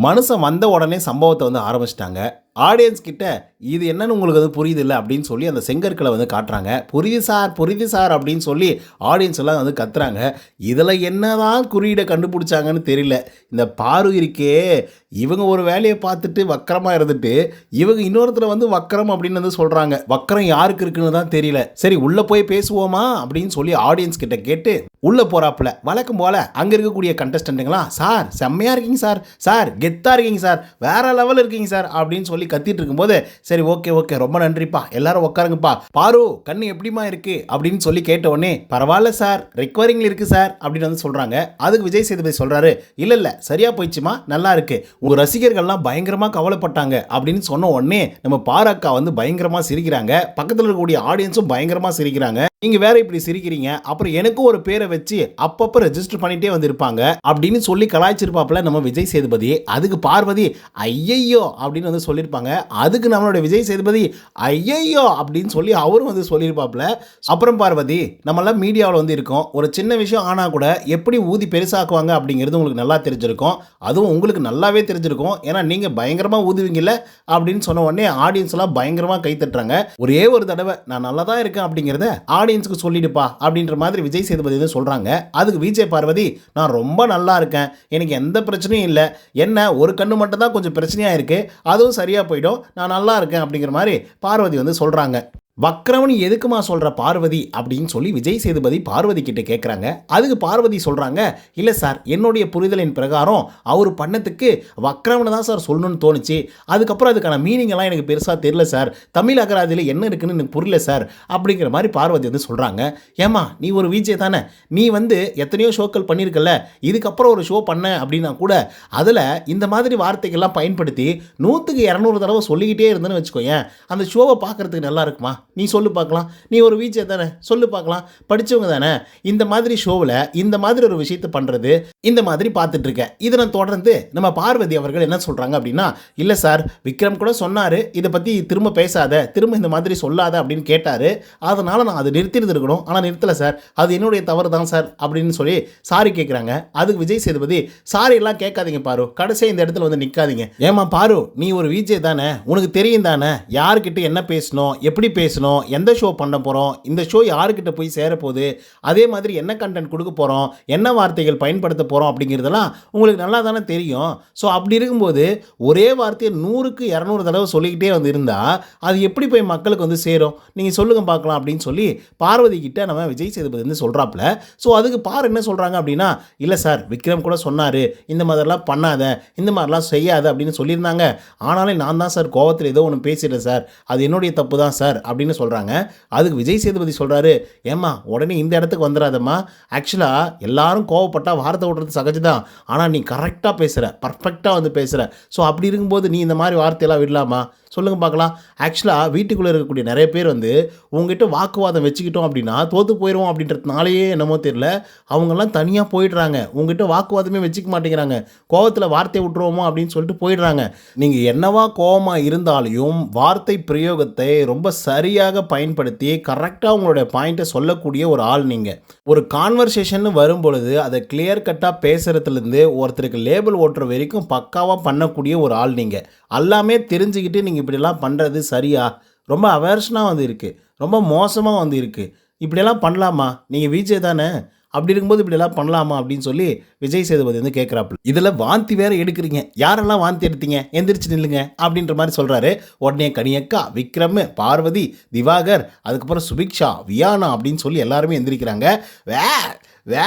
மனுஷன் வந்த உடனே சம்பவத்தை வந்து ஆரம்பிச்சிட்டாங்க. ஆடியன்ஸ் கிட்ட இது என்னன்னு உங்களுக்கு அது புரியுது இல்லை அப்படின்னு சொல்லி அந்த செங்கற்களை வந்து காட்டுறாங்க. புரியுது சார் புரியுது சார் அப்படின்னு சொல்லி ஆடியன்ஸ் எல்லாம் வந்து கத்துறாங்க. இதில் என்னதான் குறியீடை கண்டுபிடிச்சாங்கன்னு தெரியல. இந்த பாரு இருக்கே இவங்க ஒரு வேலையை பார்த்துட்டு வக்கரமாக இருந்துட்டு இவங்க இன்னொருத்தர் வந்து வக்கரம் அப்படின்னு வந்து சொல்கிறாங்க வக்கரம் யாருக்கு இருக்குன்னு தான் தெரியல. சரி உள்ளே போய் பேசுவோமா? அப்படின்னு சொல்லி ஆடியன்ஸ் கிட்ட கேட்டு உள்ளே போகிறாப்புல வழக்கம் போல் அங்கே இருக்கக்கூடிய கண்டஸ்டண்ட்டுங்களா சார் செம்மையாக இருக்கீங்க சார். சார் கெத்தாக இருக்கீங்க சார். வேறு லெவல் இருக்கீங்க சார் அப்படின்னு சொல்லி கத்திட்டு இருக்கும்போது சரி ஓகே ஓகே ரொம்ப நன்றிப்பா. எல்லாரும் உட்காருங்கப்பா பாரு கண்ணு எப்படிமா இருக்கு? அப்படின்னு சொல்லி கேட்ட உடனே பரவாயில்ல சார். ரெக்வரிங்ல இருக்கு சார். அப்படின்னு வந்து சொல்றாங்க. அதுக்கு விஜய் சேதுபதி சொல்றாரு இல்ல இல்ல சரியா போயிடுச்சுமா நல்லா இருக்கு. உங்க ரசிகர்கள்லாம் பயங்கரமா கவலைப்பட்டாங்க. அப்படின்னு சொன்ன உடனே நம்ம பாரக்கா வந்து பயங்கரமா சிரிக்கிறாங்க. பக்கத்தில் இருக்கக்கூடிய ஆடியன்ஸும் பயங்கரமா சிரிக்கிறாங்க. நீங்கள் வேற இப்படி சிரிக்கிறீங்க அப்புறம் எனக்கும் ஒரு பேரை வச்சு அப்பப்போ ரெஜிஸ்டர் பண்ணிட்டே வந்திருப்பாங்க அப்படின்னு சொல்லி கலாய்ச்சிருப்பாப்புல நம்ம விஜய் சேதுபதி அதுக்கு பார்வதி ஐயையோ அப்படின்னு வந்து சொல்லியிருப்பாங்க அதுக்கு நம்மளோட விஜய் சேதுபதி ஐயையோ அப்படின்னு சொல்லி அவரும் வந்து சொல்லியிருப்பாப்புல அப்புறம் பார்வதி நம்மளாம் மீடியாவில் வந்து இருக்கோம். ஒரு சின்ன விஷயம் ஆனால் கூட எப்படி ஊதி பெருசாக்குவாங்க அப்படிங்கிறது உங்களுக்கு நல்லா தெரிஞ்சிருக்கும். அதுவும் உங்களுக்கு நல்லாவே தெரிஞ்சிருக்கும். ஏன்னா நீங்கள் பயங்கரமாக ஊதுவீங்கல்ல அப்படின்னு சொன்ன உடனே ஆடியன்ஸ்லாம் பயங்கரமாக கை தட்டுறாங்க ஒரே ஒரு தடவை நான் நல்லா தான் இருக்கேன் அப்படிங்கிறத ஆடியன்ஸுக்கு சொல்லிடுப்பா அப்படின்ற மாதிரி விஜய் சேதுபதி வந்து சொல்கிறாங்க அதுக்கு விஜய் பார்வதி நான் ரொம்ப நல்லா இருக்கேன். எனக்கு எந்த பிரச்சனையும் இல்லை. என்ன ஒரு கண்ணு மட்டும் தான் கொஞ்சம் பிரச்சனையாக இருக்குது அதுவும் சரியாக போயிடும். நான் நல்லா இருக்கேன். அப்படிங்கிற மாதிரி பார்வதி வந்து சொல்கிறாங்க வக்ரவன் எதுக்குமா சொல்கிற பார்வதி அப்படின்னு சொல்லி விஜய் சேதுபதி பார்வதி கிட்ட கேட்குறாங்க அதுக்கு பார்வதி சொல்கிறாங்க இல்லை சார் என்னுடைய புரிதலின் பிரகாரம் அவர் பண்ணத்துக்கு வக்ரவனை தான் சார் சொல்லணும்னு தோணுச்சு. அதுக்கப்புறம் அதுக்கான மீனிங்கெல்லாம் எனக்கு பெருசாக தெரியல சார். தமிழ் அகராதியில் என்ன இருக்குன்னு எனக்கு புரியல சார். அப்படிங்கிற மாதிரி பார்வதி வந்து சொல்கிறாங்க ஏமா நீ ஒரு விஜய் தானே? நீ வந்து எத்தனையோ ஷோக்கள் பண்ணியிருக்கல இதுக்கப்புறம் ஒரு ஷோ பண்ண அப்படின்னா கூட அதில் இந்த மாதிரி வார்த்தைகள்லாம் பயன்படுத்தி நூற்றுக்கு இரநூறு தடவை சொல்லிக்கிட்டே இருந்தேன்னு வச்சுக்கோயேன். அந்த ஷோவை பார்க்குறதுக்கு நல்லா இருக்குமா? நீ சொல்லு பார்க்கலாம். நீ ஒரு வீச்சை தானே? சொல்லு பார்க்கலாம். படித்தவங்க தானே? இந்த மாதிரி ஷோவில் இந்த மாதிரி ஒரு விஷயத்தை பண்ணுறது இந்த மாதிரி பார்த்துட்ருக்கேன் இதை நான் தொடர்ந்து நம்ம பார்வதி அவர்கள் என்ன சொல்கிறாங்க அப்படின்னா இல்லை சார் விக்ரம் கூட சொன்னார் இதை பற்றி திரும்ப பேசாத திரும்ப இந்த மாதிரி சொல்லாத அப்படின்னு கேட்டார். அதனால் நான் அதை நிறுத்திருந்துருக்கணும் ஆனால் நிறுத்தலை சார் அது என்னுடைய தவறு தான் சார் அப்படின்னு சொல்லி சாரி கேட்குறாங்க அதுக்கு விஜய் சேதுபதி சாரி எல்லாம் கேட்காதீங்க பாரு. கடைசியாக இந்த இடத்துல வந்து நிற்காதீங்க ஏமா பாரு நீ ஒரு விஜய் தானே? உனக்கு தெரியும் தானே? யார்கிட்ட என்ன பேசணும்? எப்படி பேசணும்? எந்த ஷோ பண்ண போகிறோம் இந்த ஷோ யாருக்கிட்ட போய் சேரப்போகுது அதே மாதிரி என்ன கண்டென்ட் கொடுக்க போகிறோம் என்ன வார்த்தைகள் பயன்படுத்த போகிறோம் அப்படிங்கிறதெல்லாம் உங்களுக்கு நல்லா தானே தெரியும். ஸோ அப்படி இருக்கும்போது ஒரே வார்த்தையை நூறுக்கு இரநூறு தடவை சொல்லிக்கிட்டே வந்து இருந்தால் அது எப்படி போய் மக்களுக்கு வந்து சேரும்? நீங்கள் சொல்லுங்கள் பார்க்கலாம் அப்படின்னு சொல்லி பார்வதி கிட்ட நம்ம விஜய் சேதுபதி வந்து சொல்கிறாப்புல ஸோ அதுக்கு பார் என்ன சொல்கிறாங்க அப்படின்னா இல்லை சார் விக்ரம் கூட சொன்னார் இந்த மாதிரிலாம் பண்ணாத இந்த மாதிரிலாம் செய்யாத அப்படின்னு சொல்லியிருந்தாங்க. ஆனாலும் நான் தான் சார் கோவத்தில் ஏதோ ஒன்று பேசிட்டேன் சார். அது என்னுடைய தப்பு தான் சார் அப்படின்னு சொல்கிறாங்க அதுக்கு விஜய் சேதுபதி சொல்கிறாரு ஏம்மா உடனே இந்த இடத்துக்கு வந்துடாதம்மா ஆக்சுவலாக எல்லாரும் கோவப்பட்டா வார்த்தை விடுறது சகஜதான் ஆனால் நீ கரெக்டாக பேசுகிற பர்ஃபெக்டாக வந்து பேசுகிற ஸோ அப்படி இருக்கும்போது நீ இந்த மாதிரி வார்த்தையெல்லாம் விடலாமா? சொல்லுங்க பார்க்கலாம். ஆக்சுவலாக வீட்டுக்குள்ளே இருக்கக்கூடிய நிறைய பேர் வந்து உங்ககிட்ட வாக்குவாதம் வச்சுக்கிட்டோம் அப்படின்னா தோற்று போயிடுவோம் அப்படின்றதுனாலேயே என்னமோ தெரியல. அவங்கெல்லாம் தனியாக போயிடுறாங்க. உங்ககிட்ட வாக்குவாதமே வச்சுக்க மாட்டேங்கிறாங்க. கோவத்தில் வார்த்தை விட்டுருவோமோ? அப்படின்னு சொல்லிட்டு போயிடுறாங்க. நீங்கள் என்னவா கோவமாக இருந்தாலையும் வார்த்தை பிரயோகத்தை ரொம்ப சரியாக பயன்படுத்தி கரெக்டாக உங்களுடைய பாயிண்ட்டை சொல்லக்கூடிய ஒரு ஆள் நீங்கள் ஒரு கான்வர்சேஷன் வரும்பொழுது அதை கிளியர் கட்டாக பேசுகிறதுலேருந்து ஒருத்தருக்கு லேபிள் ஓட்டுற வரைக்கும் பக்காவாக பண்ணக்கூடிய ஒரு ஆள் நீங்கள் எல்லாமே தெரிஞ்சுக்கிட்டு நீங்கள் இப்படிலாம் பண்ணுறது சரியா? ரொம்ப அவேர்ஷனாக வந்து இருக்குது ரொம்ப மோசமாக வந்து இருக்குது இப்படியெல்லாம் பண்ணலாமா? நீங்கள் விஜய் தானே? அப்படி இருக்கும்போது இப்படியெல்லாம் பண்ணலாமா அப்படின்னு சொல்லி விஜய் சேதுபதி வந்து கேட்குறாப்புல இதில் வாந்தி வேற எடுக்கிறீங்க. யாரெல்லாம் வாந்தி எடுத்தீங்க? எந்திரிச்சு நில்லுங்க. அப்படின்ற மாதிரி சொல்கிறாரு உடனே கனியக்கா விக்ரம் பார்வதி திவாகர் அதுக்கப்புறம் சுபிக்ஷா வியானா அப்படின்னு சொல்லி எல்லாருமே எந்திரிக்கிறாங்க. வே வே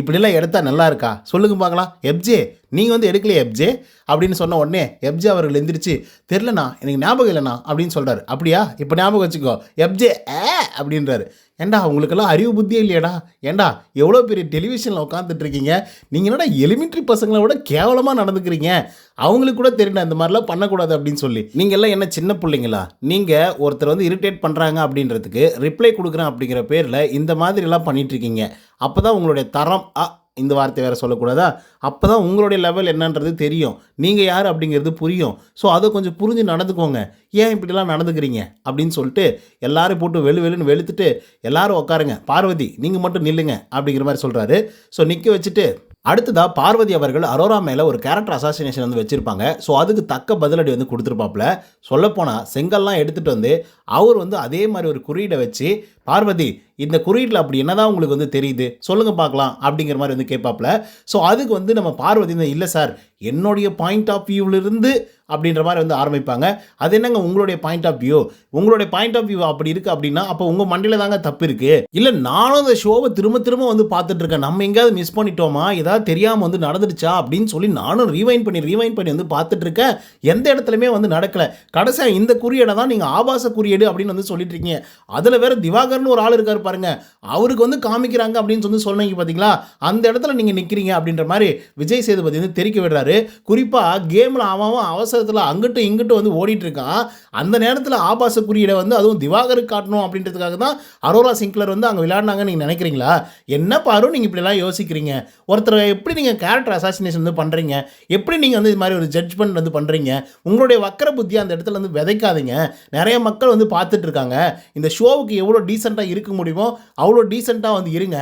இப்படிலாம் எடுத்தால் நல்லா இருக்கா? சொல்லுங்க பார்க்கலாம். எப்ஜே நீங்கள் வந்து எடுக்கலையே எப்ஜே அப்படின்னு சொன்ன உடனே எப்ஜே அவர்கள் எந்திரிச்சு தெரிலண்ணா எனக்கு ஞாபகம் இல்லைண்ணா அப்படின்னு சொல்கிறாரு அப்படியா? இப்போ ஞாபகம் வச்சுக்கோ. எப்ஜே ஏ அப்படின்றாரு. ஏண்டா உங்களுக்கெல்லாம் அறிவு புத்தியே இல்லையாடா. ஏண்டா எவ்வளோ பெரிய டெலிவிஷனில் உட்காந்துட்டு இருக்கீங்க? நீங்கள் என்னடா எலிமெண்ட்ரி பசங்களை விட கேவலமாக நடந்துக்கிறீங்க? அவங்களுக்கு கூட தெரியல இந்த மாதிரிலாம் பண்ணக்கூடாது அப்படின்னு சொல்லி. நீங்கள் எல்லாம் என்ன சின்ன பிள்ளைங்களா? நீங்கள் ஒருத்தர் வந்து இரிட்டேட் பண்ணுறாங்க அப்படின்றதுக்கு ரிப்ளை கொடுக்குறேன் அப்படிங்கிற பேரில் இந்த மாதிரிலாம் பண்ணிகிட்ருக்கீங்க அப்போ தான் உங்களுடைய தரம் அ இந்த வார்த்தை வேறு சொல்லக்கூடாதா? அப்போ தான் உங்களுடைய லெவல் என்னன்றது தெரியும். நீங்கள் யார் அப்படிங்கிறது புரியும். ஸோ அதை கொஞ்சம் புரிஞ்சு நடந்துக்கோங்க. ஏன் இப்படிலாம் நடந்துக்கிறீங்க? அப்படின்னு சொல்லிட்டு எல்லாரும் போட்டு வெளு வெளுன்னு வெளுத்துட்டு எல்லாரும் உட்காருங்க பார்வதி நீங்கள் மட்டும் நில்லுங்க அப்படிங்கிற மாதிரி சொல்கிறாரு ஸோ நிற்க வச்சுட்டு அடுத்ததாக பார்வதி அவர்கள் அரோரா மேலே ஒரு கேரக்டர் அசாசினேஷன் வந்து வச்சுருப்பாங்க. ஸோ அதுக்கு தக்க பதிலடி வந்து கொடுத்துருப்பாப்புல. சொல்லப்போனால் செங்கல்லாம் எடுத்துகிட்டு வந்து அவர் வந்து அதே மாதிரி ஒரு குறியீடை வச்சு பார்வதி இந்த குறியீட்டில் அப்படி என்னதான் உங்களுக்கு வந்து தெரியுது? சொல்லுங்கள் பார்க்கலாம் அப்படிங்கிற மாதிரி வந்து கேட்பாப்புல. ஸோ அதுக்கு வந்து நம்ம பார்வதி இல்லை சார் என்னுடைய பாயிண்ட் ஆஃப் வியூவிலிருந்து அப்படின்ற மாதிரி வந்து ஆரம்பிப்பாங்க. அது என்னங்க உங்களுடைய பாயிண்ட் ஆஃப் வியூ உங்களுடைய பாயிண்ட் ஆஃப் வியூ அப்படி இருக்குது அப்படின்னா அப்போ உங்கள் மண்டையில் தாங்க தப்பு இருக்குது இல்லை நானும் அந்த ஷோவை திரும்ப திரும்ப வந்து பார்த்துட்ருக்கேன் நம்ம எங்கேயாவது மிஸ் பண்ணிட்டோமா? ஏதாவது தெரியாமல் வந்து நடந்துடுச்சா? அப்படின்னு சொல்லி நானும் ரீவைண்ட் பண்ணி ரீவைண்ட் பண்ணி வந்து பார்த்துட்ருக்கேன் எந்த இடத்துலையுமே வந்து நடக்கலை. கடைசியாக இந்த குறியீடை தான் நீங்கள் ஆபாச குறியீடு அப்படின்னு வந்து சொல்லிட்டு இருக்கீங்க அதில் வேற திவாகர்னு ஒரு ஆள் இருக்கார் பாருங்க. அவருக்கு வந்து காமிக்கிறாங்க அப்படின்னு சொல்லி சொன்னீங்க பார்த்தீங்களா அந்த இடத்துல நீங்கள் நிற்கிறீங்க அப்படின்ற மாதிரி விஜய் சேதுபதி வந்து தெரிக்க விடுறாரு. குறிப்பாக கேமில் அவன் அவசரத்தில் அங்கிட்டும் இங்கிட்டும் வந்து ஓடிட்டு இருக்கான் அந்த நேரத்தில் ஆபாச குறியீடை வந்து அதுவும் திவாகருக்கு காட்டணும் அப்படின்றதுக்காக தான் அரோரா சிங்க்லர் வந்து அங்கே விளையாடினாங்கன்னு நீங்கள் நினைக்கிறீங்களா? என்ன பாரு நீங்கள் இப்படிலாம் யோசிக்கிறீங்க. ஒருத்தரை எப்படி நீங்கள் கேரக்டர் அசாசினேஷன் வந்து பண்ணுறீங்க எப்படி நீங்கள் வந்து இது மாதிரி ஒரு ஜட்ஜ்மெண்ட் வந்து பண்ணுறீங்க உங்களுடைய வக்கர புத்தி அந்த இடத்துல வந்து விதைக்காதீங்க. நிறைய மக்கள் வந்து பார்த்துட்டு இருக்காங்க இந்த ஷோவுக்கு எவ்வளோ டீசெண்டாக இருக்க முடியுமோ அவ்வளோ டீசெண்டாக வந்து இருங்க.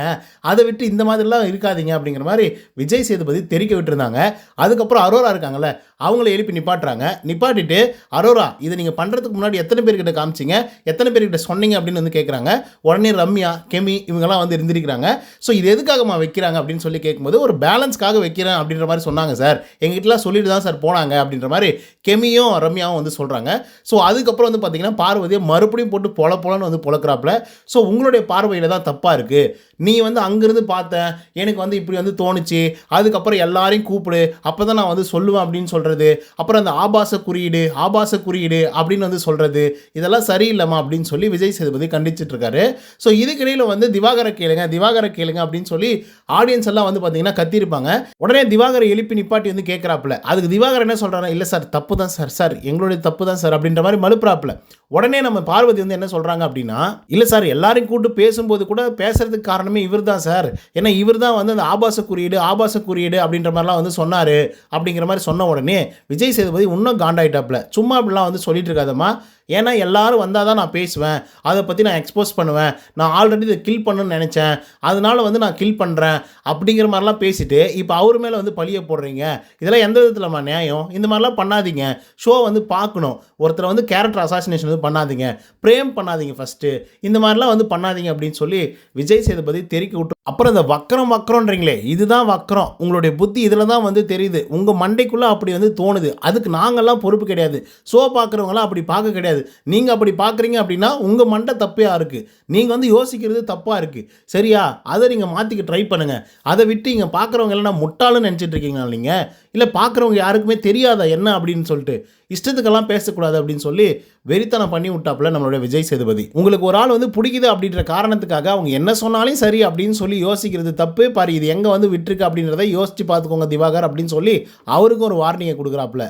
அதை விட்டு இந்த மாதிரிலாம் இருக்காதீங்க அப்படிங்கிற மாதிரி விஜய் சேதுபதி தெரிக்க விட்டுருந்தாங்க. அதுக்கப்புறம் அரோரா இருக்காங்கல்ல அவங்கள எழுப்பி நிப்பாட்டுறாங்க. நிப்பாட்டிட்டு அரோரா இதை நீங்கள் பண்ணுறதுக்கு முன்னாடி எத்தனை பேர்கிட்ட காமிச்சிங்க? எத்தனை பேர்கிட்ட சொன்னீங்க? அப்படின்னு வந்து கேட்குறாங்க உடனே ரம்யா கெமி இவங்கெல்லாம் வந்து இருந்திருக்கிறாங்க. ஸோ இது எதுக்காகமா வைக்கிறாங்க அப்படின்னு சொல்லி கேட்கும்போது ஒரு பேலன்ஸ்க்காக வைக்கிறேன் அப்படின்ற மாதிரி சொன்னாங்க சார். எங்கிட்டலாம் சொல்லிட்டு தான் சார் போனாங்க அப்படின்ற மாதிரி கெமியும் ரம்யாவும் வந்து சொல்கிறாங்க ஸோ அதுக்கப்புறம் வந்து பார்த்தீங்கன்னா பார்வதி மறுபடியும் போட்டு பொல பொலன்னு வந்து பொழக்கிறாப்புல ஸோ உங்களுடைய பார்வையில் தான் தப்பாக இருக்குது நீ வந்து அங்கேருந்து பார்த்தேன் எனக்கு வந்து இப்படி வந்து தோணுச்சு அதுக்கப்புறம் எல்லாரையும் கூப்பிடு அப்போ தான் நான் வந்து சொல்லுவேன் அப்படின்னு சொல்கிறது அப்புறம் அந்த ஆபாச குறியீடு ஆபாச குறியீடு அப்படின்னு வந்து சொல்கிறது இதெல்லாம் சரியில்லைம்மா அப்படின்னு சொல்லி விஜய் சேதுபதி கண்டிச்சிட்ருக்காரு ஸோ இதுக்கிடையில் வந்து திவாகரை கேளுங்க திவாகரை கேளுங்க அப்படின்னு சொல்லி ஆடியன்ஸ் எல்லாம் வந்து பார்த்தீங்கன்னா கத்திருப்பாங்க உடனே திவாகரை எழுப்பி நிப்பாட்டி வந்து கேட்குறாப்புல அதுக்கு திவாகர் என்ன சொல்கிறாரு இல்லை சார் தப்பு தான் சார் சார் எங்களுடைய தப்பு தான் சார் அப்படின்ற மாதிரி மறுப்புறாப்புல உடனே நம்ம பார்வதி வந்து என்ன சொல்கிறாங்க அப்படின்னா இல்லை சார் எல்லாரையும் கூப்பிட்டு பேசும்போது கூட பேசுறதுக்கு காரணமே இவர் தான் சார். ஏன்னா இவர் தான் வந்து அந்த ஆபாச குறியீடு ஆபாச குறியீடு அப்படின்ற மாதிரிலாம் வந்து சொன்னார். அப்படிங்கிற மாதிரி சொன்ன உடனே விஜய் சேதுபதி இன்னும் காண்டாயிட்டாப்ல. சும்மா அப்படிலாம் வந்து சொல்லிட்டு இருக்காதம்மா. ஏன்னா எல்லாரும் வந்தால் தான் நான் பேசுவேன். அதை பற்றி நான் எக்ஸ்போஸ் பண்ணுவேன். நான் ஆல்ரெடி இதை கில் பண்ணணும்னு நினச்சேன். அதனால வந்து நான் கில் பண்ணுறேன் அப்படிங்கிற மாதிரிலாம் பேசிட்டு இப்போ அவர் மேலே வந்து பழிய போடுறீங்க. இதெல்லாம் எந்த விதத்தில்மா நியாயம்? இந்த மாதிரிலாம் பண்ணாதீங்க. ஷோ வந்து பார்க்கணும். ஒருத்தரை வந்து கேரக்டர் அசாசினேஷன் வந்து பண்ணாதீங்க. ப்ரேம் பண்ணாதீங்க ஃபஸ்ட்டு இந்த மாதிரிலாம் வந்து பண்ணாதீங்க அப்படின்னு சொல்லி விஜய் சேதுபதி தெறிக்க விட்டு அப்புறம் இந்த வக்கரம் வக்கரம்ன்றீங்களே இதுதான் வக்கரம். உங்களுடைய புத்தி இதில் தான் வந்து தெரியுது. உங்கள் மண்டைக்குள்ளே அப்படி வந்து தோணுது. அதுக்கு நாங்கள்லாம் பொறுப்பு கிடையாது. ஷோ பார்க்குறவங்களாம் அப்படி பார்க்க கிடையாது. நீங்கள் அப்படி பார்க்குறீங்க அப்படின்னா உங்கள் மண்டை தப்பையாக இருக்குது நீங்கள் வந்து யோசிக்கிறது தப்பாக இருக்குது சரியா? அதை நீங்கள் மாற்றிக்க ட்ரை பண்ணுங்கள் அதை விட்டு இங்கே பார்க்குறவங்க எல்லாம் முட்டாளுன்னு நினச்சிட்டு இருக்கீங்களா நீங்கள் இல்லை பார்க்குறவங்க யாருக்குமே தெரியாதா என்ன அப்படின்னு சொல்லிட்டு? இஷ்டத்துக்கெல்லாம் பேசக்கூடாது அப்படின்னு சொல்லி வெறித்தனம் பண்ணி விட்டாப்புல நம்மளுடைய விஜய் சேதுபதி. உங்களுக்கு ஒரு ஆள் வந்து பிடிக்குது அப்படின்ற காரணத்துக்காக அவங்க என்ன சொன்னாலும் சரி அப்படின்னு சொல்லி யோசிக்கிறது தப்பு. பாரு இது எங்கே வந்து விட்டுருக்கு அப்படின்றத யோசிச்சு பார்த்துக்கோங்க திவாகர் அப்படின்னு சொல்லி அவருக்கும் ஒரு வார்னிங்கை கொடுக்குறாப்புல.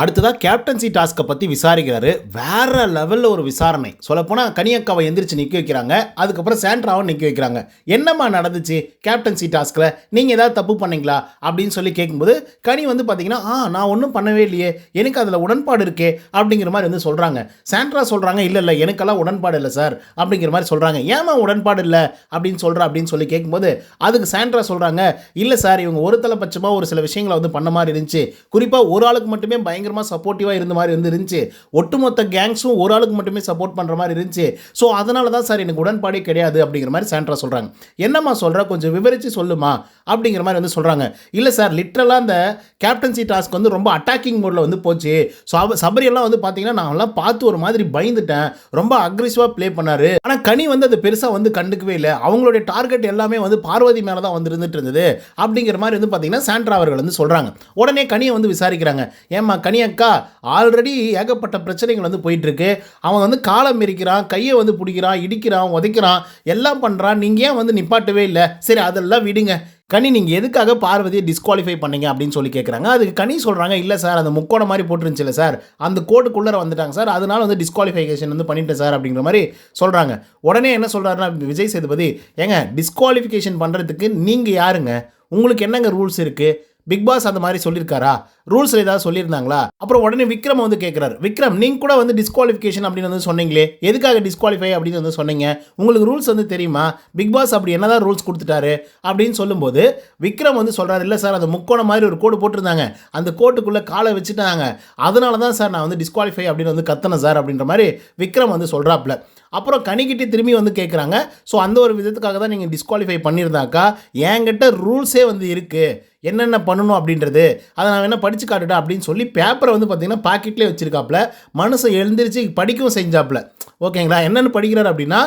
அடுத்ததாக கேப்டன்சி டாஸ்க்கை பற்றி விசாரிக்கிறாரு. வேற லெவலில் ஒரு விசாரணை. சொல்லப்போனால் கனியக்காவை எந்திரிச்சு நிற்க வைக்கிறாங்க. அதுக்கப்புறம் சாண்ட்ராவும் நிற்க வைக்கிறாங்க. என்னம்மா நடந்துச்சு? கேப்டன்சி டாஸ்கில் நீங்கள் ஏதாவது தப்பு பண்ணீங்களா? அப்படின்னு சொல்லி கேட்கும்போது கனி வந்து பார்த்தீங்கன்னா ஆ நான் ஒன்றும் பண்ணவே இல்லையே. எனக்கு அதில் உடன்பாடு இருக்கே. அப்படிங்கிற மாதிரி வந்து சொல்கிறாங்க சாண்ட்ரா சொல்கிறாங்க இல்லை இல்லை எனக்கெல்லாம் உடன்பாடு இல்லை சார். அப்படிங்கிற மாதிரி சொல்கிறாங்க ஏமா உடன்பாடு இல்லை? அப்படின்னு சொல்கிற அப்படின்னு சொல்லி கேட்கும்போது அதுக்கு சாண்ட்ரா சொல்கிறாங்க இல்லை சார் இவங்க ஒரு தலைப்பட்சமாக ஒரு சில விஷயங்களை வந்து பண்ண மாதிரி இருந்துச்சு. குறிப்பாக ஒரு ஆளுக்கு மட்டுமே பயங்கர பயங்கரமாக சப்போர்ட்டிவாக இருந்த மாதிரி வந்து இருந்துச்சு. ஒட்டுமொத்த கேங்ஸும் ஒரு ஆளுக்கு மட்டுமே சப்போர்ட் பண்ணுற மாதிரி இருந்துச்சு. ஸோ அதனால தான் சார் எனக்கு உடன்பாடே கிடையாது அப்படிங்கிற மாதிரி சாண்ட்ரா சொல்கிறாங்க என்னம்மா சொல்கிற கொஞ்சம் விவரித்து சொல்லுமா? அப்படிங்கிற மாதிரி வந்து சொல்கிறாங்க இல்லை சார் லிட்ரலாக அந்த கேப்டன்சி டாஸ்க் வந்து ரொம்ப அட்டாக்கிங் மோடில் வந்து போச்சு. ஸோ அவ சபரியெல்லாம் வந்து பார்த்தீங்கன்னா நான் பார்த்து ஒரு மாதிரி பயந்துட்டேன். ரொம்ப அக்ரெசிவாக ப்ளே பண்ணார். ஆனால் கனி வந்து அது பெருசாக வந்து கண்டுக்கவே இல்லை. அவங்களுடைய டார்கெட் எல்லாமே வந்து பார்வதி மேலே தான் வந்து இருந்துட்டு இருந்தது. அப்படிங்கிற மாதிரி வந்து பார்த்தீங்கன்னா சாண்ட்ரா அவர்கள் வந்து சொல்கிறாங்க உடனே கனியை வந்து விசாரிக்கிறாங்க. ஏமா கனியக்கா ஆல்ரெடி ஏகப்பட்ட பிரச்சனைகள் வந்து போயிட்டுருக்கு. அவன் வந்து காலம் மிரிக்கிறான் கையை வந்து பிடிக்கிறான் இடிக்கிறான் உதைக்கிறான் எல்லாம் பண்ணுறான் நீங்கள் ஏன் வந்து நிப்பாட்டவே இல்லை? சரி அதெல்லாம் விடுங்க. கனி நீங்கள் எதுக்காக பார்வதியை டிஸ்குவாலிஃபை பண்ணீங்க அப்படின்னு சொல்லி கேட்குறாங்க அதுக்கு கனி சொல்கிறாங்க இல்லை சார் அந்த முக்கோணம் மாதிரி போட்டுருந்துச்சுல சார். அந்த கோட்டுக்குள்ளே வந்துட்டாங்க சார். அதனால வந்து டிஸ்குவாலிஃபிகேஷன் வந்து பண்ணிட்டேன் சார் அப்படிங்கிற மாதிரி சொல்கிறாங்க உடனே என்ன சொல்கிறாருன்னா விஜய் சேதுபதி ஏங்க டிஸ்குவாலிஃபிகேஷன் பண்ணுறதுக்கு நீங்கள் யாருங்க? உங்களுக்கு என்னங்க ரூல்ஸ் இருக்குது பிக் பாஸ் அந்த மாதிரி சொல்லியிருக்காரா ரூல்ஸில் ஏதாவது சொல்லியிருந்தாங்களா? அப்புறம் உடனே விக்ரம் வந்து கேட்குறாரு விக்ரம் நீங்கள் கூட வந்து டிஸ்குவாலிஃபிகேஷன் அப்படின்னு வந்து சொன்னீங்களே? எதுக்காக டிஸ்குவாலிஃபை அப்படின்னு வந்து சொன்னீங்க? உங்களுக்கு ரூல்ஸ் வந்து தெரியுமா? பிக் பாஸ் அப்படி என்னதான் ரூல்ஸ் கொடுத்துட்டாரு? அப்படின்னு சொல்லும்போது விக்ரம் வந்து சொல்கிறாரு இல்லை சார் அந்த முக்கோணம் மாதிரி ஒரு கோடு போட்டிருந்தாங்க. அந்த கோட்டுக்குள்ளே காலை வச்சுட்டாங்க. அதனால தான் சார் நான் வந்து டிஸ்குவாலிஃபை அப்படின்னு வந்து கத்தனேன் சார் அப்படின்ற மாதிரி விக்ரம் வந்து சொல்கிறாப்புல அப்புறம் கனிக்கிட்டே திரும்பி வந்து கேட்குறாங்க ஸோ அந்த ஒரு விதத்துக்காக தான் நீங்கள் டிஸ்குவாலிஃபை பண்ணியிருந்தாக்கா என்கிட்ட ரூல்ஸே வந்து இருக்குது என்னென்ன பண்ணணும் அப்படின்றது. அதை நான் வேணால் படித்து காட்டுட்டேன் அப்படின்னு சொல்லி பேப்பரை வந்து பார்த்தீங்கன்னா பாக்கெட்லேயே வச்சுருக்காப்புல மனுஷன் எழுந்திரிச்சு படிக்கவும் செஞ்சாப்புல ஓகேங்களா? என்னென்னு படிக்கிறார் அப்படின்னா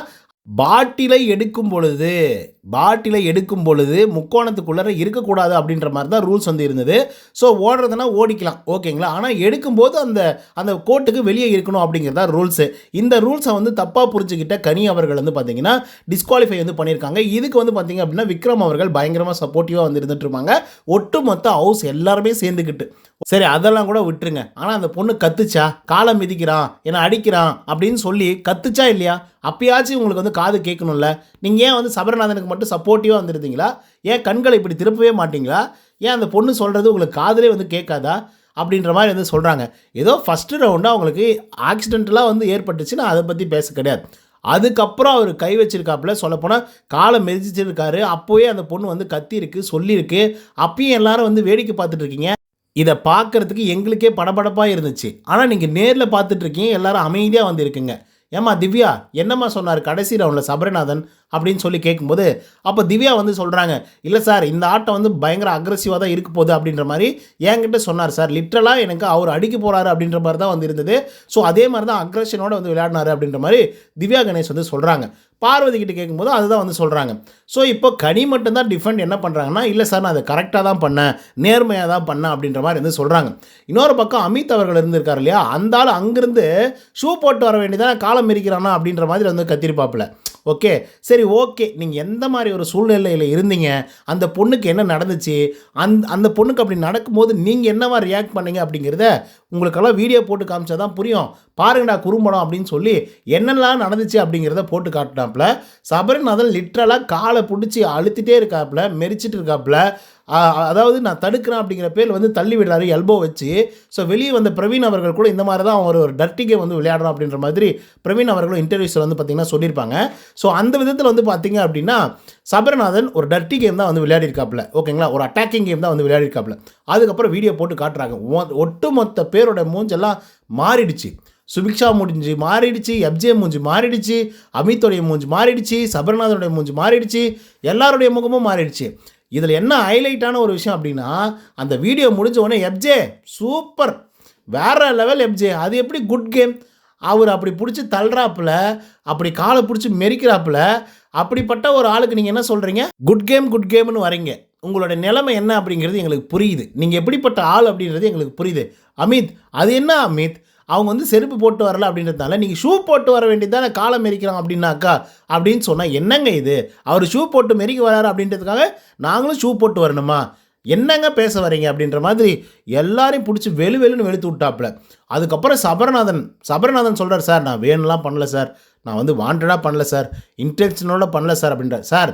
பாட்டிலை எடுக்கும் பொழுது பாட்டிலை எடுக்கும் பொழுது முக்கோணத்துக்குள்ளே இருக்கக்கூடாது அப்படின்ற மாதிரி தான் ரூல்ஸ் வந்து இருந்தது. ஸோ ஓடுறதுனா ஓடிக்கலாம் ஓகேங்களா? ஆனால் எடுக்கும்போது அந்த அந்த கோட்டுக்கு வெளியே இருக்கணும் அப்படிங்கிறதா ரூல்ஸு இந்த ரூல்ஸை வந்து தப்பாக புரிஞ்சுக்கிட்ட கனி அவர்கள் வந்து பார்த்தீங்கன்னா டிஸ்குவாலிஃபை வந்து பண்ணியிருக்காங்க. இதுக்கு வந்து பார்த்தீங்க அப்படின்னா விக்ரம் அவர்கள் பயங்கரமாக சப்போர்ட்டிவாக வந்து இருந்துட்டு இருப்பாங்க. ஒட்டுமொத்த ஹவுஸ் எல்லாருமே சேர்ந்துக்கிட்டு சரி அதெல்லாம் கூட விட்டுருங்க. ஆனால் அந்த பொண்ணு கத்துச்சா? காலை மிதிக்கிறான் என்னை அடிக்கிறான் அப்படின்னு சொல்லி கத்துச்சா இல்லையா? அப்பயாச்சும் உங்களுக்கு வந்து காது கேட்கணும்ல. நீங்கள் ஏன் வந்து சபரநாதனுக்கு மட்டும் சப்போர்ட்டிவாக வந்துருந்தீங்களா? ஏன் கண்களை இப்படி திருப்பவே மாட்டீங்களா? ஏன் அந்த பொண்ணு சொல்கிறது உங்களுக்கு காதுலே வந்து கேட்காதா? அப்படின்ற மாதிரி வந்து சொல்கிறாங்க ஏதோ ஃபஸ்ட்டு ரவுண்டாக அவங்களுக்கு ஆக்சிடென்ட்லாம் வந்து ஏற்பட்டுச்சு நான் அதை பற்றி பேச கிடையாது. அதுக்கப்புறம் அவர் கை வச்சிருக்காப்புல சொல்லப்போனால் காலை மெதிச்சிருக்காரு. அப்போவே அந்த பொண்ணு வந்து கத்தியிருக்கு சொல்லியிருக்கு. அப்பயும் எல்லாரும் வந்து வேடிக்கை பார்த்துட்டு இருக்கீங்க. இதை பார்க்கறதுக்கு எங்களுக்கே படபடப்பாக இருந்துச்சு. ஆனால் நீங்கள் நேரில் பார்த்துட்ருக்கீங்க எல்லாரும் அமைதியாக வந்திருக்குங்க. ஏம்மா திவ்யா என்னம்மா சொன்னார் கடைசி ரவுண்டில் சபரிநாதன்? அப்படின்னு சொல்லி கேட்கும்போது அப்போ திவ்யா வந்து சொல்கிறாங்க இல்லை சார் இந்த ஆட்டம் வந்து பயங்கர அக்ரஸிவாக தான் இருக்க போகுது அப்படின்ற மாதிரி என்கிட்ட சொன்னார் சார் லிட்ரலாக எனக்கு அவர் அடிக்க போகிறாரு அப்படின்ற மாதிரி தான் வந்து இருந்தது. ஸோ அதே மாதிரி தான் அக்ரஷனோட வந்து விளையாடினாரு அப்படின்ற மாதிரி திவ்யா கணேஷ் வந்து சொல்கிறாங்க பார்வதி கிட்ட கேட்கும்போது அதுதான் வந்து சொல்கிறாங்க ஸோ இப்போ கனி மட்டும்தான் டிஃபெண்ட் என்ன பண்ணுறாங்கன்னா இல்லை சார் நான் அதை கரெக்டாக தான் பண்ணேன் நேர்மையாக தான் பண்ணேன் அப்படின்ற மாதிரி வந்து சொல்கிறாங்க இன்னொரு பக்கம் அமித் அவர்கள் இருந்திருக்கார் இல்லையா? அந்த ஆள் அங்கேருந்து ஷூ போட்டு வர வேண்டியதான காலம் இருக்கிறானா அப்படின்ற மாதிரி வந்து கத்திருப்பாப்புல. ஓகே சரி சரி ஓகே. நீங்கள் எந்த மாதிரி ஒரு சூழ்நிலையில் இருந்தீங்க? அந்த பொண்ணுக்கு என்ன நடந்துச்சு? அந் அந்த பொண்ணுக்கு அப்படி நடக்கும்போது நீங்கள் என்னவா ரியாக்ட் பண்ணீங்க அப்படிங்கிறத உங்களுக்கெல்லாம் வீடியோ போட்டு காமிச்சா தான் புரியும். பாருங்கடா குறும்படம் அப்படின்னு சொல்லி என்னெல்லாம் நடந்துச்சு அப்படிங்கிறத போட்டு காட்டினாப்புல. சபரிநாதன் லிட்ரலாக காலை பிடிச்சி அழுத்திட்டே இருக்காப்புல மெரிச்சிட்டு இருக்காப்புல. அதாவது நான் தடுக்கிறேன் அப்படிங்கிற பேர் வந்து தள்ளி விடுறாரு எல்போ வச்சு. ஸோ வெளியே வந்த பிரவீன் அவர்கள் கூட இந்த மாதிரி தான் அவர் ஒரு டர்ட்டி கேம் வந்து விளையாடுறோம் அப்படின்ற மாதிரி பிரவீன் அவர்களும் இன்டர்வியூஸில் வந்து பார்த்தீங்கன்னா சொல்லியிருப்பாங்க. ஸோ அந்த விதத்தில் வந்து பார்த்தீங்க அப்படின்னா சபரநாதன் ஒரு டர்ட்டி கேம் தான் வந்து விளையாடிருக்காப்புல. ஓகேங்களா? ஒரு அட்டாக்கிங் கேம் தான் வந்து விளையாடிருக்காப்புல. அதுக்கப்புறம் வீடியோ போட்டு காட்டுறாங்க. ஒட்டுமொத்த பேரோட மூஞ்செல்லாம் மாறிடுச்சு. சுபிக்ஷா முடிஞ்சு மாறிடுச்சு எப்ஜே மூஞ்சி மாறிடுச்சு அமித்தோடைய மூஞ்சி மாறிடுச்சு சபரிநாதனுடைய மூஞ்சி மாறிடுச்சு எல்லாருடைய முகமும் மாறிடுச்சு. இதில் என்ன ஹைலைட்டான ஒரு விஷயம் அப்படின்னா அந்த வீடியோ முடிஞ்ச உடனே எப்ஜே சூப்பர் வேற லெவல் எப்ஜே அது எப்படி குட் கேம் அவர் அப்படி பிடிச்சி தள்ளுறாப்புல அப்படி காலை பிடிச்சி மெரிக்கிறாப்புல அப்படிப்பட்ட ஒரு ஆளுக்கு நீங்கள் என்ன சொல்கிறீங்க குட் கேம் குட் கேம்னு வரீங்க. உங்களோட நிலைமை என்ன அப்படிங்கிறது எங்களுக்கு புரியுது. நீங்கள் எப்படிப்பட்ட ஆள் அப்படின்றது எங்களுக்கு புரியுது. அமித் அது என்ன அமித்? அவங்க வந்து செருப்பு போட்டு வரல அப்படின்றதுனால நீங்கள் ஷூ போட்டு வர வேண்டியதானே காலம் மெரிக்கிறோம் அப்படின்னாக்கா? அப்படின்னு சொன்னால் என்னங்க இது? அவர் ஷூ போட்டு மெரிக்க வராரு அப்படின்றதுக்காக நாங்களும் ஷூ போட்டு வரணுமா? என்னங்க பேச வரீங்க அப்படின்ற மாதிரி எல்லாரையும் பிடிச்சி வெளு வெளுன்னு வெளுத்து விட்டாப்புல. அதுக்கப்புறம் சபரநாதன் சபரநாதன் சொல்கிறார் சார் நான் வேணும்லாம் பண்ணல சார். நான் வந்து வாண்டடாக பண்ணல சார். இன்டென்ஷனோட பண்ணல சார் அப்படின்றார். சார்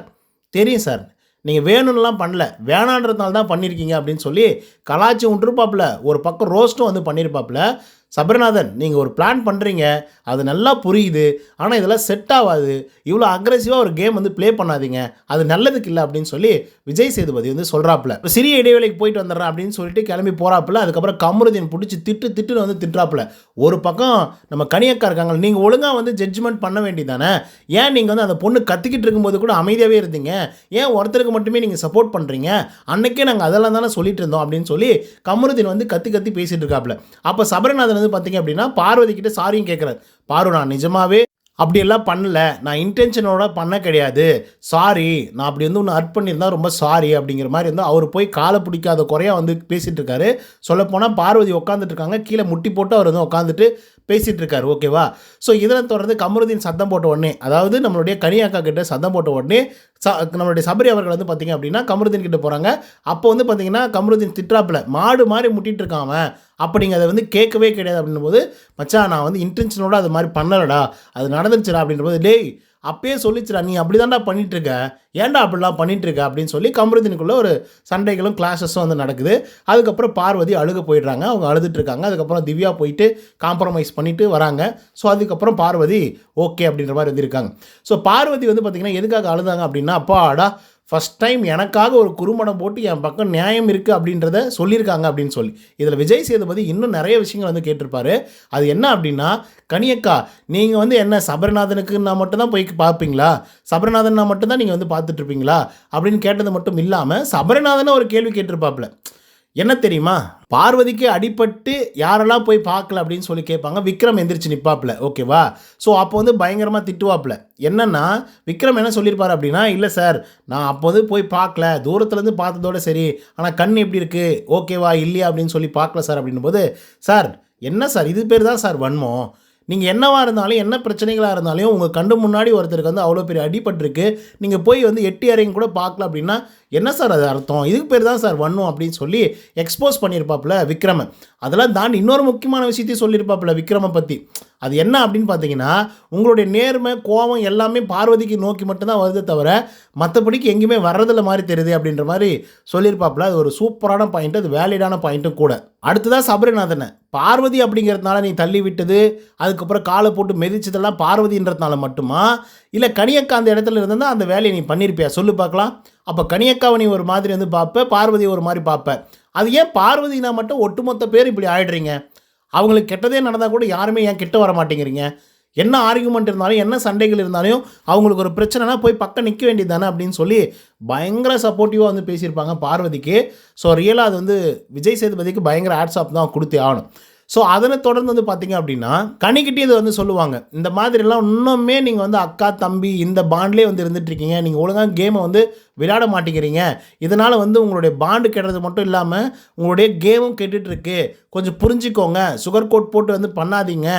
தெரியும் சார். நீங்கள் வேணும்லாம் பண்ணல. வேணான்றதுனால தான் பண்ணியிருக்கீங்க அப்படின்னு சொல்லி கலாச்சி விட்டுருப்பாப்புல. ஒரு பக்கம் ரோஸ்ட்டும் வந்து பண்ணியிருப்பாப்புல சபரிநாதன் நீங்கள் ஒரு பிளான் பண்ணுறீங்க அது நல்லா புரியுது ஆனால் இதெல்லாம் செட் ஆகாது இவ்வளோ அக்ரெசிவாக ஒரு கேம் வந்து ப்ளே பண்ணாதீங்க அது நல்லதுக்கு இல்லை அப்படின்னு சொல்லி விஜய் சேதுபதி வந்து சொல்கிறாப்புல சிறிய இடைவேளைக்கு போயிட்டு வந்துடுறேன் அப்படின்னு சொல்லிட்டு கிளம்பி போகிறாப்புல அதுக்கப்புறம் கமருதீன் பிடிச்சி திட்டு திட்டுன்னு வந்து திட்டுறாப்புல. ஒரு பக்கம் நம்ம கனியக்கா இருக்காங்க நீங்கள் ஒழுங்காக வந்து ஜட்ஜ்மெண்ட் பண்ண வேண்டியதானே ஏன் நீங்கள் வந்து அந்த பொண்ணு கத்திக்கிட்டு இருக்கும்போது கூட அமைதியாகவே இருந்தீங்க ஏன் ஒருத்தருக்கு மட்டுமே நீங்கள் சப்போர்ட் பண்ணுறீங்க அன்னைக்கே நாங்கள் அதெல்லாம் தானே சொல்லிட்டு இருந்தோம் அப்படின்னு சொல்லி கமருதீன் வந்து கத்தி கத்தி பேசிகிட்டு இருக்காப்புல. அப்போ சபரிநாதன் வந்து பார்த்தீங்க அப்படின்னா பார்வதி கிட்ட சாரியும் கேட்குறாரு பார்வ நான் நிஜமாவே அப்படியெல்லாம் பண்ணல. நான் இன்டென்ஷனோட பண்ண கிடையாது. சாரி நான் அப்படி வந்து ஒன்று அர்ட் பண்ணியிருந்தா ரொம்ப சாரி அப்படிங்கிற மாதிரி இருந்தால் அவர் போய் காலை பிடிக்காத குறையாக வந்து பேசிகிட்டு இருக்காரு. சொல்லப்போனால் பார்வதி உட்காந்துட்டு இருக்காங்க. கீழே முட்டி போட்டு அவர் வந்து உட்காந்துட்டு பேசிகிட்டு இருக்காரு ஓகேவா? ஸோ இதனை தொடர்ந்து கமருதீன் சத்தம் போட்ட உடனே அதாவது நம்மளுடைய கனியாக்கா கிட்ட சத்தம் போட்ட உடனே ச நம்மளுடைய சபரி அவர்கள் வந்து பார்த்திங்க அப்படின்னா கமருதீன் கிட்ட போகிறாங்க அப்போ வந்து பார்த்தீங்கன்னா கமருதீன் திட்டாப்பில் மாடு மாதிரி முட்டிகிட்டு இருக்கான் அப்படிங்கிறத வந்து கேட்கவே கிடையாது அப்படின்னும் போது மச்சான் நான் வந்து இன்டென்ஷனோட அது மாதிரி பண்ணலடா அது நடந்துருச்சுடா அப்படின்ற போது டேய் அப்பயே சொல்லிச்சுடா நீ அப்படி தான்டா பண்ணிகிட்ருக்க ஏன்டா அப்படிலாம் பண்ணிகிட்ருக்க அப்படின்னு சொல்லி கமருதினுக்குள்ளே ஒரு சண்டைகளும் கிளாஸஸும் வந்து நடக்குது. அதுக்கப்புறம் பார்வதி அழுக போயிடுறாங்க. அவங்க அழுதுட்டுருக்காங்க. அதுக்கப்புறம் திவ்யா போயிட்டு காம்ப்ரமைஸ் பண்ணிவிட்டு வராங்க. ஸோ அதுக்கப்புறம் பார்வதி ஓகே அப்படின்ற மாதிரி வந்து இருக்காங்க. ஸோ பார்வதி வந்து பார்த்திங்கன்னா எதுக்காக அழுதாங்க அப்படின்னா அப்பாடா ஃபஸ்ட் டைம் எனக்காக ஒரு குறும்படம் போட்டு என் பக்கம் நியாயம் இருக்குது அப்படின்றத சொல்லியிருக்காங்க அப்படின்னு சொல்லி. இதில் விஜய் சேதுபதி இன்னும் நிறைய விஷயங்கள் வந்து கேட்டிருப்பாரு. அது என்ன அப்படின்னா கனியக்கா நீங்கள் வந்து என்ன சபரிநாதனுக்கு நான் மட்டும்தான் போய் பார்ப்பீங்களா? சபரிநாதன் நான் மட்டும்தான் நீங்கள் வந்து பார்த்துட்ருப்பீங்களா அப்படின்னு கேட்டது மட்டும் இல்லாமல் சபரிநாதனை ஒரு கேள்வி கேட்டிருப்பாப்புல. என்ன தெரியுமா? பார்வதிக்கு அடிபட்டு யாரெல்லாம் போய் பார்க்கல அப்படின்னு சொல்லி கேட்பாங்க. விக்ரம் எந்திரிச்சு நிற்பாப்புல ஓகேவா ஸோ அப்போ வந்து பயங்கரமாக திட்டுவாப்புல. என்னன்னா விக்ரம் என்ன சொல்லியிருப்பார் அப்படின்னா இல்லை சார் நான் அப்போது போய் பார்க்கல. தூரத்துலேருந்து பார்த்ததோட சரி. ஆனால் கண் எப்படி இருக்குது ஓகேவா இல்லையா? அப்படின்னு சொல்லி பார்க்கல சார் அப்படின்னும் போது சார் என்ன சார் இது பேர் தான் சார் வன்மம். நீங்கள் என்னவாக இருந்தாலும் என்ன பிரச்சனைகளாக இருந்தாலும் உங்கள் கண்டு முன்னாடி ஒருத்தருக்கு வந்து அவ்வளோ பெரிய அடிபட்டிருக்கு. நீங்கள் போய் வந்து எட்டி அறையும் கூட பார்க்கல அப்படின்னா என்ன சார் அது அர்த்தம்? இதுக்கு பேர் தான் சார் வன்னும் அப்படின்னு சொல்லி எக்ஸ்போஸ் பண்ணியிருப்பாப்புல விக்ரம அதெல்லாம் தாண்டி இன்னொரு முக்கியமான விஷயத்தையும் சொல்லியிருப்பாப்புல விக்ரமை பற்றி அது என்ன அப்படின்னு பார்த்தீங்கன்னா உங்களுடைய நேர்மை கோபம் எல்லாமே பார்வதிக்கு நோக்கி மட்டும்தான் வருதே தவிர மற்றபடிக்கு எங்கேயுமே வர்றதில்ல மாதிரி தெரியுது அப்படின்ற மாதிரி சொல்லியிருப்பாப்புல அது ஒரு சூப்பரான பாயிண்ட் அது வேலிடான பாயிண்ட்டும் கூட. அடுத்ததாக சபரிநாதனை. பார்வதி அப்படிங்கிறதுனால நீ தள்ளி விட்டது அதுக்கப்புறம் காலை போட்டு மெதிச்சதெல்லாம் பார்வதின்றதுனால மட்டுமா? இல்லை கனியக்கா அந்த இடத்துல இருந்தால் அந்த வேலையை நீ பண்ணியிருப்பியா சொல்லு பார்க்கலாம். அப்போ கனியக்காவை நீ ஒரு மாதிரி வந்து பார்ப்ப பார்வதி ஒரு மாதிரி பார்ப்பேன். அது ஏன் பார்வதினா மட்டும் ஒட்டுமொத்த பேர் இப்படி ஆயிடுறீங்க? அவங்களுக்கு கெட்டதே நடந்தால் கூட யாருமே ஏன் கிட்ட வர மாட்டேங்கிறீங்க? என்ன ஆர்குமெண்ட் இருந்தாலும் என்ன சண்டைகள் இருந்தாலும் அவங்களுக்கு ஒரு பிரச்சனைனா போய் பக்கம் நிற்க வேண்டியது தானே அப்படின்னு சொல்லி பயங்கர சப்போர்ட்டிவாக வந்து பேசியிருப்பாங்க பார்வதிக்கு. ஸோ ரியலாக அது வந்து விஜய் சேதுபதிக்கு பயங்கர ஆட்ஸ் ஆப் தான் கொடுத்தே ஆகணும். ஸோ அதனை தொடர்ந்து வந்து பார்த்தீங்க அப்படின்னா கனிக்கிட்டே இதை வந்து சொல்லுவாங்க. இந்த மாதிரிலாம் இன்னுமே நீங்கள் வந்து அக்கா தம்பி இந்த பாண்ட்லேயே வந்து இருந்துட்டு இருக்கீங்க. நீங்கள் ஒழுங்காக கேமை வந்து விளையாட மாட்டேங்கிறீங்க. இதனால் வந்து உங்களுடைய பாண்டு கெடுறது மட்டும் இல்லாமல் உங்களுடைய கேமும் கெட்டுட்ருக்கு கொஞ்சம் புரிஞ்சுக்கோங்க. சுகர் கோட் போட்டு வந்து பண்ணாதீங்க.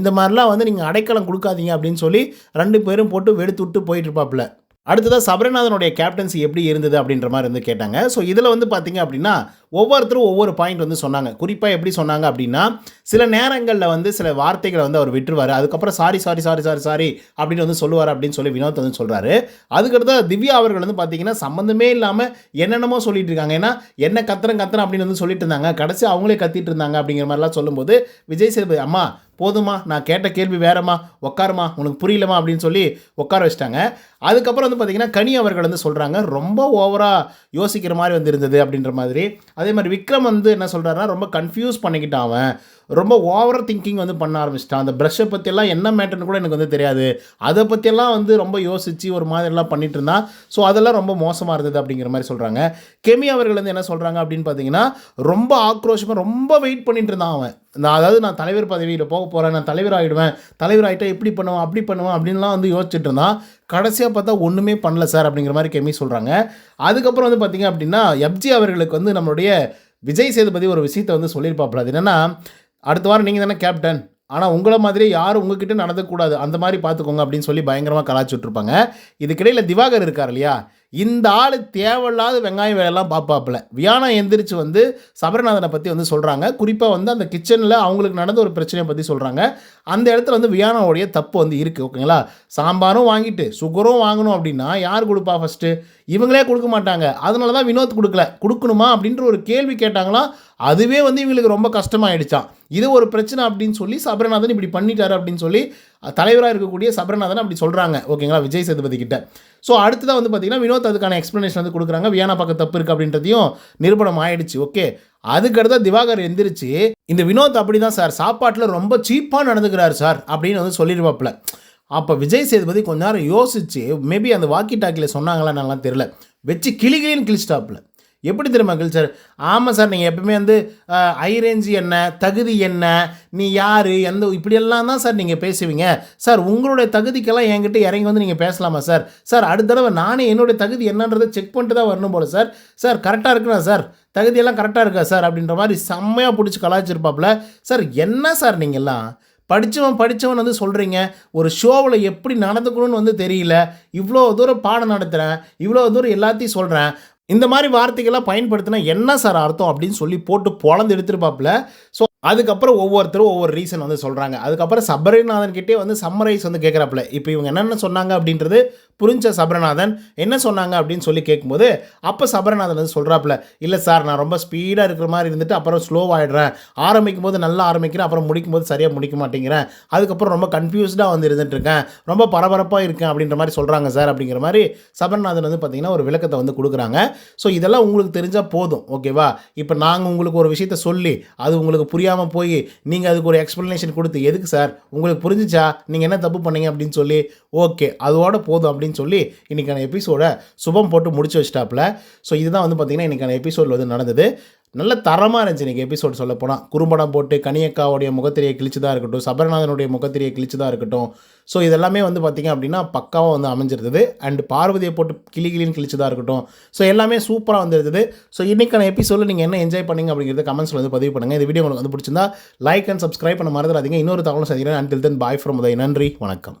இந்த மாதிரிலாம் வந்து நீங்கள் அடைக்கலம் கொடுக்காதீங்க அப்படின்னு சொல்லி ரெண்டு பேரும் போட்டு வெடுத்து விட்டு போயிட்டு இருப்பாப்புல. அடுத்ததாக சபரிநாதனுடைய கேப்டன்சி எப்படி இருந்தது அப்படின்ற மாதிரி வந்து கேட்டாங்க. ஸோ இதில் வந்து பார்த்தீங்க அப்படின்னா ஒவ்வொருத்தரும் ஒவ்வொரு பாயிண்ட் வந்து சொன்னாங்க. குறிப்பாக எப்படி சொன்னாங்க அப்படின்னா சில நேரங்களில் வந்து சில வார்த்தைகளை வந்து அவர் விட்டுருவார். அதுக்கப்புறம் sorry sorry sorry sorry sorry அப்படின்னு வந்து சொல்லுவார் அப்படின்னு சொல்லி வினோத் வந்து சொல்கிறாரு அதுக்கடுத்து திவ்யா அவர்கள் வந்து பார்த்தீங்கன்னா சம்மந்தமே இல்லாமல் என்னென்னமோ சொல்லிட்டு இருக்காங்க. ஏன்னா என்ன கத்துறேன் கத்துறேன் அப்படின்னு வந்து சொல்லிட்டு இருந்தாங்க. கடைசி அவங்களே கத்திட்டு இருந்தாங்க அப்படிங்கிற மாதிரிலாம் சொல்லும்போது விஜய் சேதுபதி அம்மா போதுமா? நான் கேட்ட கேள்வி வேறம்மா? உட்காருமா உனக்கு புரியலமா? அப்படின்னு சொல்லி உட்கார வச்சிட்டாங்க. அதுக்கப்புறம் வந்து பார்த்தீங்கன்னா கனி அவர்கள் வந்து சொல்கிறாங்க ரொம்ப ஓவராக யோசிக்கிற மாதிரி வந்து இருந்தது அப்படின்ற மாதிரி. அதே மாதிரி விக்ரம் வந்து என்ன சொல்கிறாருன்னா ரொம்ப கன்ஃபியூஸ் பண்ணிக்கிட்டான் அவன். ரொம்ப ஓவர் திங்கிங் வந்து பண்ண ஆரம்பிச்சிட்டான் அந்த ப்ரஷ்ஷை பற்றியெல்லாம் என்ன மேட்டர்னு கூட எனக்கு வந்து தெரியாது. அதை பற்றியெல்லாம் வந்து ரொம்ப யோசித்து ஒரு மாதிரிலாம் பண்ணிட்டு இருந்தான் ஸோ அதெல்லாம் ரொம்ப மோசமாக இருந்தது அப்படிங்கிற மாதிரி சொல்கிறாங்க கெமி அவர்கள் வந்து என்ன சொல்கிறாங்க அப்படின்னு பார்த்தீங்கன்னா ரொம்ப ஆக்ரோஷமாக ரொம்ப வெயிட் பண்ணிட்டு இருந்தான் அவன். நான் அதாவது நான் தலைவர் பதவியில் போக போகிறேன் நான் தலைவர் ஆகிடுவேன் தலைவர் ஆகிட்டா இப்படி பண்ணுவேன் அப்படி பண்ணுவேன் அப்படின்லாம் வந்து யோசிச்சுட்டு இருந்தான். கடைசியாக பார்த்தா ஒன்றுமே பண்ணல சார் அப்படிங்கிற மாதிரி கெமி சொல்கிறாங்க அதுக்கப்புறம் வந்து பார்த்தீங்க அப்படின்னா எப்ஜி அவர்களுக்கு வந்து நம்மளுடைய விஜய் சேதுபதி ஒரு விஷயத்தை வந்து சொல்லியிருப்பாப்புல. அது என்னென்னா அடுத்த வாரம் நீங்கள் தானே கேப்டன் ஆனால் உங்களை மாதிரி யாரும் உங்ககிட்ட நடந்தக்கூடாது அந்த மாதிரி பார்த்துக்கோங்க அப்படின்னு சொல்லி பயங்கரமாக கலாச்சி விட்ருப்பாங்க இதுக்கிடையில் திவாகர் இருக்கார் இல்லையா? இந்த ஆள் தேவையில்லாத வெங்காயம் வேலையெல்லாம் பார்ப்பாப்புல வியானா எந்திரிச்சு வந்து சபரிநாதனை பற்றி வந்து சொல்கிறாங்க குறிப்பாக வந்து அந்த கிச்சனில் அவங்களுக்கு நடந்த ஒரு பிரச்சனையை பற்றி சொல்கிறாங்க அந்த இடத்துல வந்து வியானாவுடைய தப்பு வந்து இருக்குது ஓகேங்களா சாம்பாரும் வாங்கிட்டு சுகரும் வாங்கணும் அப்படின்னா யார் கொடுப்பா ஃபஸ்ட்டு இவங்களே கொடுக்க மாட்டாங்க. அதனால தான் வினோத் கொடுக்கல. கொடுக்கணுமா அப்படின்ற ஒரு கேள்வி கேட்டாங்களாம். அதுவே வந்து இவங்களுக்கு ரொம்ப கஷ்டமாயிடுச்சான் இது ஒரு பிரச்சனை அப்படின்னு சொல்லி சபரிநாதன் இப்படி பண்ணிட்டாரு அப்படின்னு சொல்லி தலைவராக இருக்கக்கூடிய சபரநாதன் அப்படி சொல்கிறாங்க ஓகேங்களா? விஜய் சேதுபதி கிட்ட. ஸோ அடுத்ததாக வந்து பார்த்தீங்கன்னா வினோத் அதுக்கான எக்ஸ்ப்ளனேஷன் வந்து கொடுக்குறாங்க. வியானா பக்கம் தப்பு இருக்குது அப்படின்றதையும் நிரூபணம் ஆயிடுச்சு. ஓகே அதுக்கடுத்த திவாகர் எந்திரிச்சு இந்த வினோத் அப்படி தான் சார். சாப்பாட்டில் ரொம்ப சீப்பாக நடந்துக்கிறார் சார் அப்படின்னு வந்து சொல்லிடுவாப்பில் அப்போ விஜய் சேதுபதி கொஞ்ச நேரம் யோசிச்சு மேபி அந்த வாக்கி டாக்கில் சொன்னாங்களா நல்லா தெரில வச்சு கிளிகளின்னு கிழிச்சிட்டாப்புல. எப்படி தெரியுமா கிழிச்சார் ஆமாம் சார் நீங்கள் எப்பவுமே வந்து ஐ ரேஞ்ச் என்ன தகுதி என்ன நீ யார் எந்த இப்படியெல்லாம் தான் சார் நீங்கள் பேசுவீங்க. சார் உங்களுடைய தகுதிக்கெல்லாம் என்கிட்ட இறங்கி வந்து நீங்கள் பேசலாமா சார் சார் அடுத்த தடவை நானே என்னுடைய தகுதி என்னன்றதை செக் பண்ணிட்டு தான் வரணும் போல சார் சார் கரெக்டாக இருக்குண்ணா சார் தகுதியெல்லாம் கரெக்டாக இருக்கா சார் அப்படின்ற மாதிரி செம்மையாக பிடிச்சி கலாச்சிருப்பாப்புல சார் என்ன சார் நீங்கள்லாம் படித்தவன் படித்தவன் வந்து சொல்கிறீங்க ஒரு ஷோவில் எப்படி நடந்துக்கணும்னு வந்து தெரியல. இவ்வளோ தூரம் பாடம் நடத்துகிறேன் இவ்வளோ தூரம் எல்லாத்தையும் சொல்கிறேன் இந்த மாதிரி வார்த்தைகள்லாம் பயன்படுத்தினா என்ன சார் அர்த்தம் அப்படின்னு சொல்லி போட்டு பொழந்து எடுத்துருப்பாப்புல? ஸோ அதுக்கப்புறம் ஒவ்வொருத்தரும் ஒவ்வொரு ரீசன் வந்து சொல்கிறாங்க அதுக்கப்புறம் சபரிநாதன் கிட்டே வந்து சம்மரைஸ் வந்து கேட்குறாப்புல இப்போ இவங்க என்னென்ன சொன்னாங்க அப்படின்றது புரிஞ்ச சபரநாதன் என்ன சொன்னாங்க அப்படின்னு சொல்லி கேட்கும்போது அப்போ சபரநாதன் வந்து சொல்கிறாப்புல இல்லை சார் நான் ரொம்ப ஸ்பீடாக இருக்கிற மாதிரி இருந்துட்டு அப்புறம் ஸ்லோவாகிடுறேன் ஆரம்பிக்கும் போது நல்லா ஆரம்பிக்கிறேன் அப்புறம் முடிக்கும் போது சரியாக முடிக்க மாட்டேங்கிறேன். அதுக்கப்புறம் ரொம்ப கன்ஃபியூஸ்டாக வந்து இருந்துட்டுருக்கேன் ரொம்ப பரபரப்பாக இருக்கேன் அப்படின்ற மாதிரி சொல்கிறாங்க சார் அப்படிங்கிற மாதிரி சபரநாதன் வந்து பார்த்திங்கன்னா ஒரு விளக்கத்தை வந்து கொடுக்குறாங்க. ஸோ இதெல்லாம் உங்களுக்கு தெரிஞ்சால் போதும் ஓகேவா இப்போ நாங்கள் உங்களுக்கு ஒரு விஷயத்த சொல்லி அது உங்களுக்கு புரியாமல் போய் நீங்கள் அதுக்கு ஒரு எக்ஸ்ப்ளனேஷன் கொடுத்து எதுக்கு சார்? உங்களுக்கு புரிஞ்சுச்சா? நீங்கள் என்ன தப்பு பண்ணீங்க? அப்படின்னு சொல்லி ஓகே அதோட போதும் அப்படின்னு அப்படின்னு சொல்லி இன்றைக்கான எபிசோடை சுபம் போட்டு முடிச்சு வச்சிட்டாப்புல. ஸோ இதுதான் வந்து பார்த்திங்கன்னா இன்றைக்கான எபிசோடில் வந்து நடந்தது. நல்ல தரமாக இருந்துச்சு இன்றைக்கி எபிசோட் சொல்ல போனால் குறும்படம் போட்டு கனியக்காவுடைய முகத்திரையை கிழிச்சதாக இருக்கட்டும் சபரநாதனுடைய முகத்திரையை கிழிச்சதாக இருக்கட்டும். ஸோ இதெல்லாமே வந்து பார்த்திங்க அப்படின்னா பக்காவாக வந்து அமைஞ்சிருந்தது. அண்ட் பார்வதியை போட்டு கிளி கிளின்னு கிழிச்சதாக இருக்கட்டும். ஸோ எல்லாமே சூப்பராக வந்துருந்தது ஸோ இன்றைக்கான எபிசோடில் நீங்கள் என்ன என்ஜாய் பண்ணிங்க அப்படிங்கிறத கமெண்ட்ஸில் வந்து பதிவு பண்ணுங்கள் இந்த வீடியோ உங்களுக்கு வந்து பிடிச்சிருந்தா லைக் அண்ட் சப்ஸ்கிரைப் பண்ண மறந்துடாதீங்க. இன்னொரு தகவலும் சந்திக்கிறேன். Until then bye from Uday நன்றி. வணக்கம்.